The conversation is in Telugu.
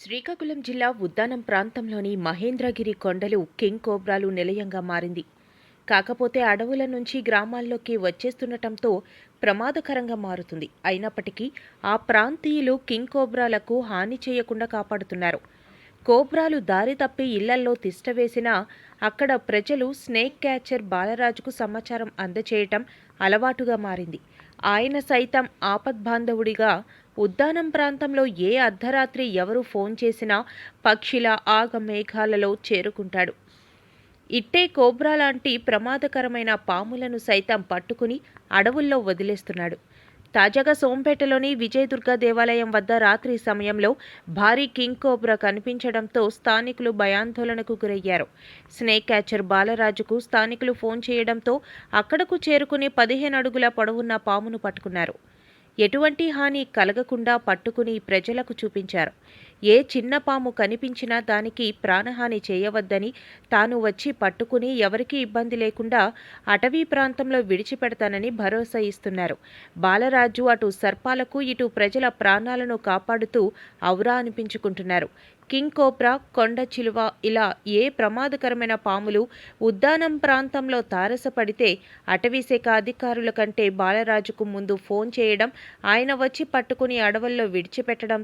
శ్రీకాకుళం జిల్లా ఉద్దానం ప్రాంతంలోని మహేంద్రగిరి కొండలు కింగ్ కోబ్రాలు నిలయంగా మారింది. కాకపోతే అడవుల నుంచి గ్రామాల్లోకి వచ్చేస్తుండటంతో ప్రమాదకరంగా మారుతుంది. అయినప్పటికీ ఆ ప్రాంతీయులు కింగ్ కోబ్రాలకు హాని చేయకుండా కాపాడుతున్నారు. కోబ్రాలు దారి తప్పి ఇళ్ళల్లో తిష్టవేసినా అక్కడ ప్రజలు స్నేక్ క్యాచర్ బాలరాజుకు సమాచారం అందచేయటం అలవాటుగా మారింది. ఆయన సైతం ఆపద్బాంధవుడిగా. ఉద్దానం ప్రాంతంలో ఏ అర్ధరాత్రి ఎవరు ఫోన్ చేసినా పక్షిల ఆగ మేఘాలలో చేరుకుంటాడు. ఇట్టే కోబ్రా లాంటి ప్రమాదకరమైన పాములను సైతం పట్టుకుని అడవుల్లో వదిలేస్తున్నాడు. తాజాగా సోంపేటలోని విజయదుర్గ దేవాలయం వద్ద రాత్రి సమయంలో భారీ కింగ్ కోబ్రా కనిపించడంతో స్థానికులు భయాందోళనకు గురయ్యారు. స్నేక్ క్యాచర్ బాలరాజుకు స్థానికులు ఫోన్ చేయడంతో అక్కడకు చేరుకుని పదిహేను అడుగుల పొడవున్న పామును పట్టుకున్నారు. ఎటువంటి హాని కలగకుండా పట్టుకుని ప్రజలకు చూపించారు. ఏ చిన్న పాము కనిపించినా దానికి ప్రాణహాని చేయవద్దని తాను వచ్చి పట్టుకుని ఎవరికీ ఇబ్బంది లేకుండా అటవీ ప్రాంతంలో విడిచిపెడతానని భరోసా ఇస్తున్నారు. బాలరాజు అటు సర్పాలకు ఇటు ప్రజల ప్రాణాలను కాపాడుతూ ఔరా అనిపించుకుంటున్నారు. కింగ్ కోబ్రా కొండ చిలువ ఇలా ఏ ప్రమాదకరమైన పాములు ఉద్దానం ప్రాంతంలో తారసపడితే అటవీశాఖ అధికారుల కంటే బాలరాజుకు ముందు ఫోన్ చేయడం ఆయన వచ్చి పట్టుకుని అడవుల్లో విడిచిపెట్టడం